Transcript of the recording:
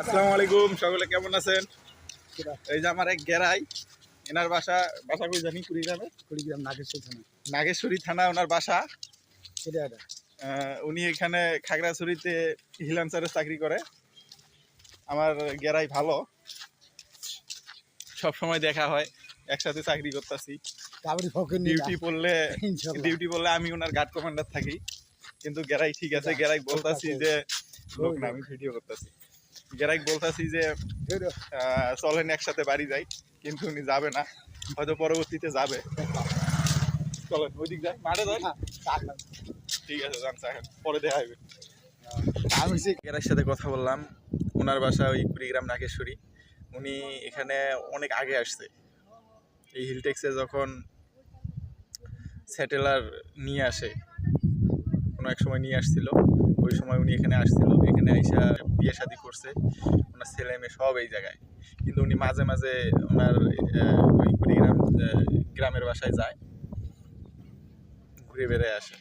আসসালামু আলাইকুম সকলে কেমন আছেন? এই যে আমার এক গেরাই এনার বাসা বাসা কই জানি? কুড়িগ্রামে? কুড়িগ্রাম নাগেশ্বর থানা। নাগেশ্বরী থানা ওনার বাসা। উনি এখানে খাগড়াছড়িতে চাকরি করে। আমার গেরাই ভালো। সব সময় দেখা হয় একসাথে চাকরি করতেছি। ডিউটি পড়লে ডিউটি বললে আমি ওনার গার্ড কমান্ডার থাকি। কিন্তু গেরাই ঠিক আছে গেরাই বলতাছি যে লোক না আমি ভিডিও করতেছি। গেরাই বলতাছি যে চলেন একসাথে বাড়ি যাই কিন্তু উনি যাবে না হয়তো পরবর্তীতে যাবে। চলেন ওইদিক যাই মাঠে যাই। ঠিক আছে জান চাহেন পরে দেখা হবে। আমি সে গেরার সাথে কথা বললাম ওনার বাসা ওই কুড়িগ্রাম নাগেশ্বরী। উনি এখানে অনেক আগে আসছে। এই হিলটেক্সে যখন স্যাটেলার নিয়ে আসে কোনো এক সময় নিয়ে আসছিল। ওই সময় উনি এখানে আসছিল। এখানে আইসা বিয়ে শাদি করছে। ওনার ছেলে মেয়ে সব এই জায়গায়। কিন্তু উনি মাঝে মাঝে ওনার ওই কুড়িগ্রাম গ্রামের বাসায় যায়। ঘুরে বেড়ে আসে।